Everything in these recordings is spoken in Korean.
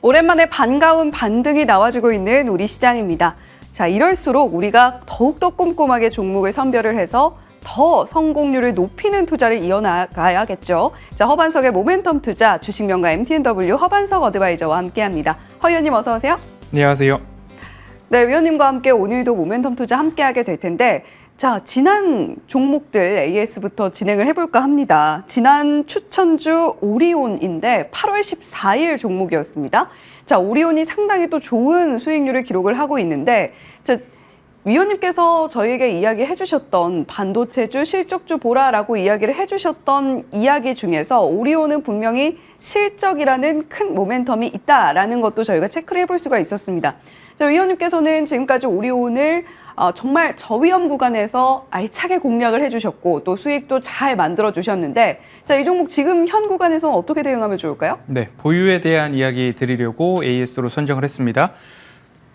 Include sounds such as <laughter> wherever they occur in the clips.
오랜만에 반가운 반등이 나와주고 있는 우리 시장입니다. 자, 이럴수록 우리가 더욱더 꼼꼼하게 종목을 선별을 해서 더 성공률을 높이는 투자를 이어나가야겠죠. 자, 허반석의 모멘텀 투자 주식명가 MTNW 허반석 어드바이저와 함께합니다. 허 의원님 어서 오세요. 안녕하세요. 네, 위원님과 함께 오늘도 모멘텀 투자 함께하게 될 텐데, 자, 지난 종목들 AS부터 진행을 해볼까 합니다. 지난 추천주 오리온인데 8월 14일 종목이었습니다. 자, 오리온이 상당히 또 좋은 수익률을 기록을 하고 있는데, 자, 위원님께서 저희에게 이야기해 주셨던 반도체주 실적주 보라라고 이야기를 해 주셨던 이야기 중에서 오리온은 분명히 실적이라는 큰 모멘텀이 있다라는 것도 저희가 체크를 해볼 수가 있었습니다. 자, 위원님께서는 지금까지 오리온을 어, 정말 저위험 구간에서 알차게 공략을 해주셨고 또 수익도 잘 만들어 주셨는데 자 이 종목 지금 현 구간에서 어떻게 대응하면 좋을까요? 네, 보유에 대한 이야기 드리려고 AS로 선정을 했습니다.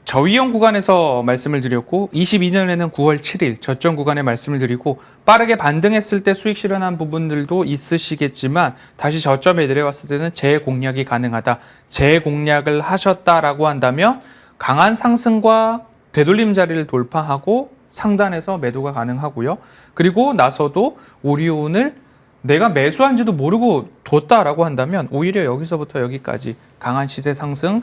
저위험 구간에서 말씀을 드렸고 22년에는 9월 7일 저점 구간에 말씀을 드리고 빠르게 반등했을 때 수익 실현한 부분들도 있으시겠지만 다시 저점에 내려왔을 때는 재공략이 가능하다. 재공략을 하셨다라고 한다면 강한 상승과 되돌림 자리를 돌파하고 상단에서 매도가 가능하고요. 그리고 나서도 오리온을 내가 매수한지도 모르고 뒀다라고 한다면 오히려 여기서부터 여기까지 강한 시세 상승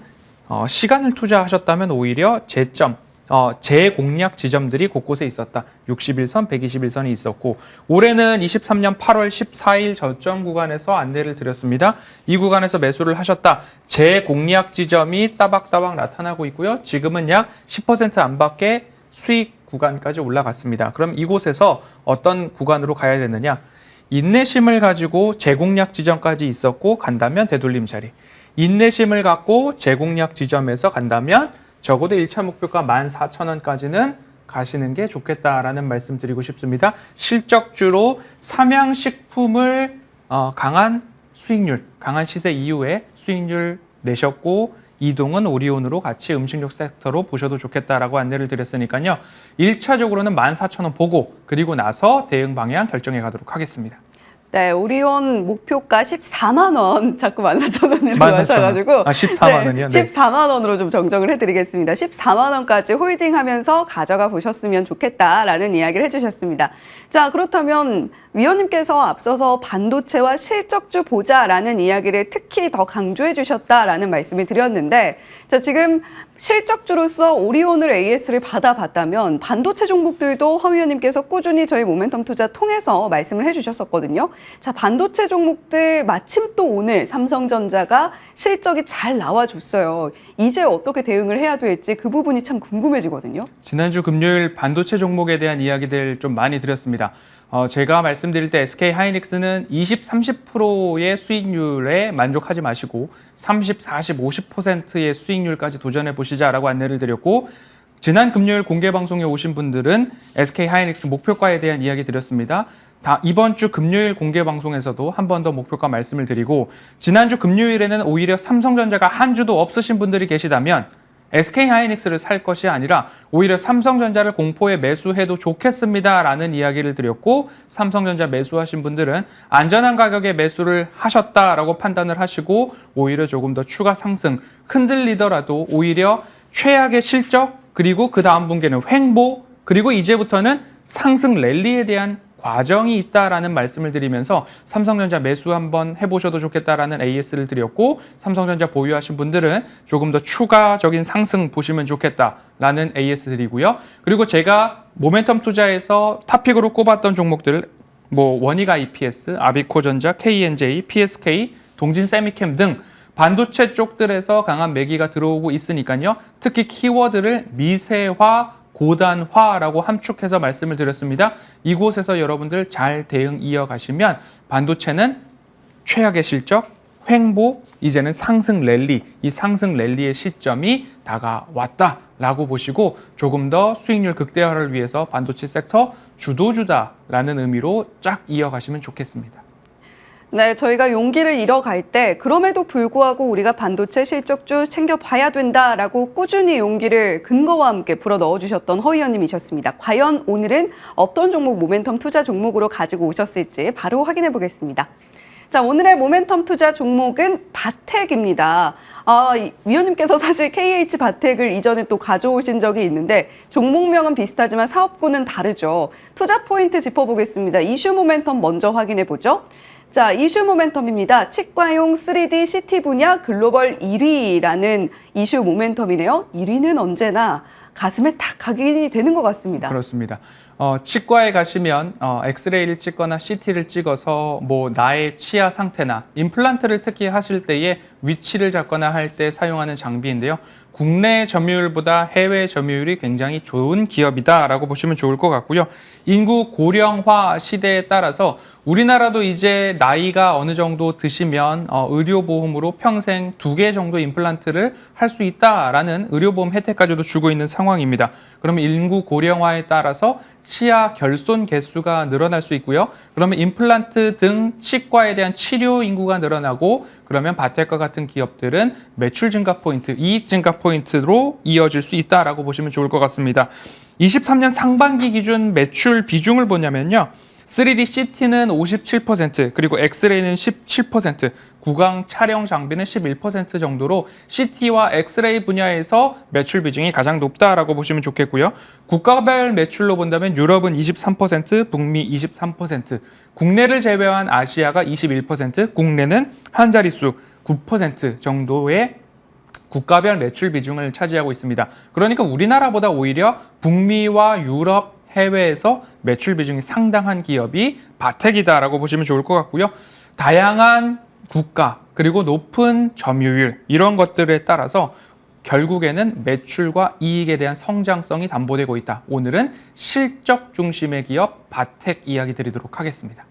어, 시간을 투자하셨다면 오히려 재점 어, 재공략 지점들이 곳곳에 있었다. 61선, 121선이 있었고 올해는 23년 8월 14일 저점 구간에서 안내를 드렸습니다. 이 구간에서 매수를 하셨다. 재공략 지점이 따박따박 나타나고 있고요. 지금은 약 10% 안팎의 수익 구간까지 올라갔습니다. 그럼 이곳에서 어떤 구간으로 가야 되느냐? 인내심을 가지고 재공략 지점까지 있었고 간다면 되돌림 자리. 인내심을 갖고 재공략 지점에서 간다면 적어도 1차 목표가 14,000원까지는 가시는 게 좋겠다라는 말씀 드리고 싶습니다. 실적주로 삼양식품을 어, 강한 수익률, 강한 시세 이후에 수익률 내셨고 이동은 오리온으로 같이 음식료 섹터로 보셔도 좋겠다라고 안내를 드렸으니까요. 1차적으로는 14,000원 보고 그리고 나서 대응 방향 결정해 가도록 하겠습니다. 네, 오리온 목표가 14만 원 <laughs> 자꾸 14,000원으로 14,000원. 하셔가지고 아, 14만 원이요? 네. 14만 원으로 좀 정정을 해드리겠습니다. 14만 원까지 홀딩하면서 가져가 보셨으면 좋겠다라는 이야기를 해주셨습니다. 자, 그렇다면 위원님께서 앞서서 반도체와 실적주 보자라는 이야기를 특히 더 강조해 주셨다라는 말씀을 드렸는데, 자, 지금 실적주로서 오리온을 AS를 받아봤다면 반도체 종목들도 허 위원님께서 꾸준히 저희 모멘텀 투자 통해서 말씀을 해주셨었거든요. 자, 반도체 종목들 마침 또 오늘 삼성전자가 실적이 잘 나와줬어요. 이제 어떻게 대응을 해야 될지 그 부분이 참 궁금해지거든요. 지난주 금요일 반도체 종목에 대한 이야기들 좀 많이 드렸습니다. 어, 제가 말씀드릴 때 SK 하이닉스는 20, 30%의 수익률에 만족하지 마시고 30, 40, 50%의 수익률까지 도전해 보시자라고 안내를 드렸고 지난 금요일 공개 방송에 오신 분들은 SK 하이닉스 목표가에 대한 이야기 드렸습니다. 다 이번 주 금요일 공개 방송에서도 한 번 더 목표가 말씀을 드리고 지난주 금요일에는 오히려 삼성전자가 한 주도 없으신 분들이 계시다면 SK 하이닉스를 살 것이 아니라 오히려 삼성전자를 공포에 매수해도 좋겠습니다라는 이야기를 드렸고 삼성전자 매수하신 분들은 안전한 가격에 매수를 하셨다라고 판단을 하시고 오히려 조금 더 추가 상승 흔들리더라도 오히려 최악의 실적 그리고 그 다음 분기는 횡보 그리고 이제부터는 상승 랠리에 대한 과정이 있다라는 말씀을 드리면서 삼성전자 매수 한번 해보셔도 좋겠다라는 AS를 드렸고 삼성전자 보유하신 분들은 조금 더 추가적인 상승 보시면 좋겠다라는 AS 드리고요. 그리고 제가 모멘텀 투자에서 탑픽으로 꼽았던 종목들 뭐 원익 IPS, 아비코전자, KNJ, PSK, 동진 세미캠 등 반도체 쪽들에서 강한 매기가 들어오고 있으니까요. 특히 키워드를 미세화, 고단화라고 함축해서 말씀을 드렸습니다. 이곳에서 여러분들 잘 대응 이어가시면 반도체는 최악의 실적, 횡보, 이제는 상승 랠리, 이 상승 랠리의 시점이 다가왔다라고 보시고 조금 더 수익률 극대화를 위해서 반도체 섹터 주도주다라는 의미로 쫙 이어가시면 좋겠습니다. 네, 저희가 용기를 잃어갈 때 그럼에도 불구하고 우리가 반도체 실적주 챙겨봐야 된다라고 꾸준히 용기를 근거와 함께 불어 넣어주셨던 허 의원님이셨습니다. 과연 오늘은 어떤 종목 모멘텀 투자 종목으로 가지고 오셨을지 바로 확인해 보겠습니다. 자, 오늘의 모멘텀 투자 종목은 바텍입니다. 아, 이 위원님께서 사실 KH 바텍을 이전에 또 가져오신 적이 있는데 종목명은 비슷하지만 사업군은 다르죠. 투자 포인트 짚어보겠습니다. 이슈 모멘텀 먼저 확인해 보죠. 자, 이슈 모멘텀입니다. 치과용 3D CT 분야 글로벌 1위라는 이슈 모멘텀이네요. 1위는 언제나 가슴에 탁 각인이 되는 것 같습니다. 그렇습니다. 어, 치과에 가시면 어, 엑스레이를 찍거나 CT를 찍어서 뭐 나의 치아 상태나 임플란트를 특히 하실 때에 위치를 잡거나 할 때 사용하는 장비인데요. 국내 점유율보다 해외 점유율이 굉장히 좋은 기업이다라고 보시면 좋을 것 같고요. 인구 고령화 시대에 따라서 우리나라도 이제 나이가 어느 정도 드시면 어, 의료보험으로 평생 두 개 정도 임플란트를 할 수 있다라는 의료보험 혜택까지도 주고 있는 상황입니다. 그러면 인구 고령화에 따라서 치아 결손 개수가 늘어날 수 있고요. 그러면 임플란트 등 치과에 대한 치료 인구가 늘어나고 그러면 바텍과 같은 기업들은 매출 증가 포인트, 이익 증가 포인트로 이어질 수 있다라고 보시면 좋을 것 같습니다. 23년 상반기 기준 매출 비중을 보냐면요. 3D CT는 57%, 그리고 엑스레이는 17%, 구강 촬영 장비는 11% 정도로 CT와 엑스레이 분야에서 매출 비중이 가장 높다라고 보시면 좋겠고요. 국가별 매출로 본다면 유럽은 23%, 북미 23%, 국내를 제외한 아시아가 21%, 국내는 한 자릿수 9% 정도의 국가별 매출 비중을 차지하고 있습니다. 그러니까 우리나라보다 오히려 북미와 유럽, 해외에서 매출 비중이 상당한 기업이 바텍이다라고 보시면 좋을 것 같고요. 다양한 국가 그리고 높은 점유율 이런 것들에 따라서 결국에는 매출과 이익에 대한 성장성이 담보되고 있다. 오늘은 실적 중심의 기업 바텍 이야기 드리도록 하겠습니다.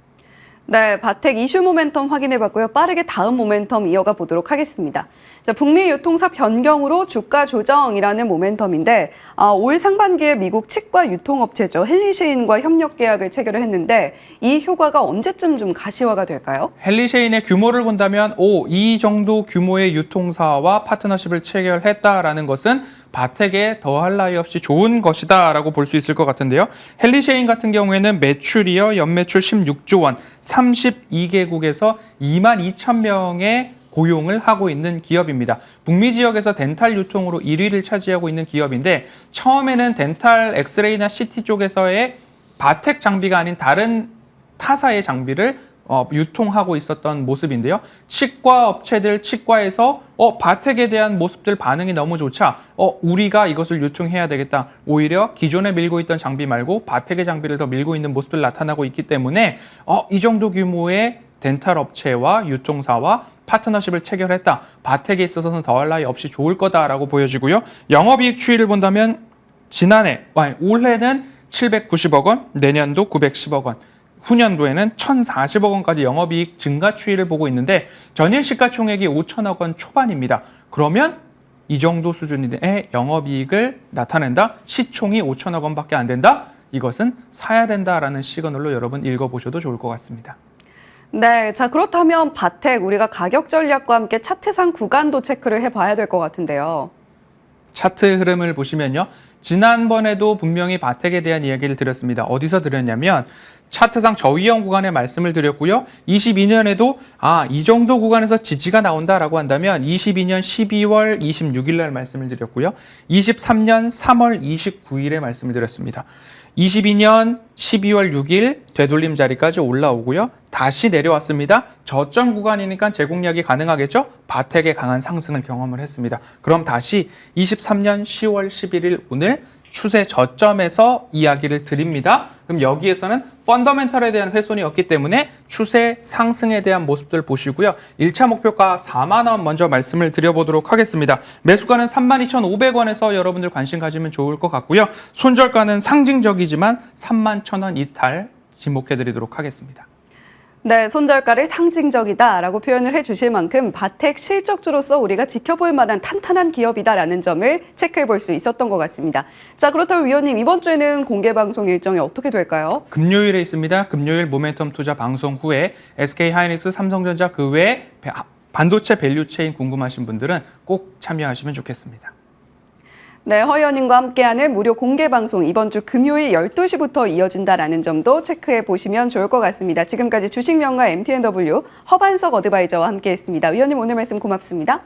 네, 바텍 이슈 모멘텀 확인해 봤고요. 빠르게 다음 모멘텀 이어가 보도록 하겠습니다. 자, 북미 유통사 변경으로 주가 조정이라는 모멘텀인데 아, 올 상반기에 미국 치과 유통업체죠. 헬리쉐인과 협력 계약을 체결을 했는데 이 효과가 언제쯤 좀 가시화가 될까요? 헬리쉐인의 규모를 본다면 오, 이 정도 규모의 유통사와 파트너십을 체결했다라는 것은 바텍에 더할 나위 없이 좋은 것이다 라고 볼 수 있을 것 같은데요. 헬리쉐인 같은 경우에는 매출이요 연매출 16조 원, 32개국에서 2만 2천 명의 고용을 하고 있는 기업입니다. 북미 지역에서 덴탈 유통으로 1위를 차지하고 있는 기업인데 처음에는 덴탈 엑스레이나 CT 쪽에서의 바텍 장비가 아닌 다른 타사의 장비를 어, 유통하고 있었던 모습인데요. 치과 업체들 치과에서 어, 바텍에 대한 모습들 반응이 너무 좋자 어, 우리가 이것을 유통해야 되겠다. 오히려 기존에 밀고 있던 장비 말고 바텍의 장비를 더 밀고 있는 모습들 나타나고 있기 때문에 어, 이 정도 규모의 덴탈 업체와 유통사와 파트너십을 체결했다. 바텍에 있어서는 더할 나위 없이 좋을 거다라고 보여지고요. 영업이익 추이를 본다면 지난해 아니, 올해는 790억 원, 내년도 910억 원. 후년도에는 1,040억 원까지 영업이익 증가 추이를 보고 있는데 전일 시가총액이 5천억 원 초반입니다. 그러면 이 정도 수준의 영업이익을 나타낸다? 시총이 5천억 원밖에 안 된다? 이것은 사야 된다라는 시그널로 여러분 읽어보셔도 좋을 것 같습니다. 네, 자 그렇다면 바텍 우리가 가격 전략과 함께 차트상 구간도 체크를 해봐야 될 것 같은데요. 차트 흐름을 보시면요. 지난번에도 분명히 바텍에 대한 이야기를 드렸습니다. 어디서 드렸냐면 차트상 저위험 구간에 말씀을 드렸고요. 22년에도 아, 이 정도 구간에서 지지가 나온다라고 한다면 22년 12월 26일 날 말씀을 드렸고요. 23년 3월 29일에 말씀을 드렸습니다. 22년 12월 6일 되돌림 자리까지 올라오고요. 다시 내려왔습니다. 저점 구간이니까 제공력이 가능하겠죠? 바텍의 강한 상승을 경험을 했습니다. 그럼 다시 23년 10월 11일 오늘 추세 저점에서 이야기를 드립니다. 그럼 여기에서는 펀더멘털에 대한 훼손이 없기 때문에 추세 상승에 대한 모습들 보시고요. 1차 목표가 4만 원 먼저 말씀을 드려보도록 하겠습니다. 매수가는 32,500원에서 여러분들 관심 가지면 좋을 것 같고요. 손절가는 상징적이지만 3만 1,000원 이탈 지목해드리도록 하겠습니다. 네, 손절가를 상징적이다라고 표현을 해주실 만큼 바텍 실적주로서 우리가 지켜볼 만한 탄탄한 기업이다라는 점을 체크해 볼 수 있었던 것 같습니다. 자, 그렇다면 위원님 이번 주에는 공개 방송 일정이 어떻게 될까요? 금요일에 있습니다. 금요일 모멘텀 투자 방송 후에 SK 하이닉스, 삼성전자 그 외에 반도체 밸류체인 궁금하신 분들은 꼭 참여하시면 좋겠습니다. 네, 허 의원님과 함께하는 무료 공개 방송 이번 주 금요일 12시부터 이어진다라는 점도 체크해 보시면 좋을 것 같습니다. 지금까지 주식명가 MTNW 허반석 어드바이저와 함께했습니다. 위원님 오늘 말씀 고맙습니다.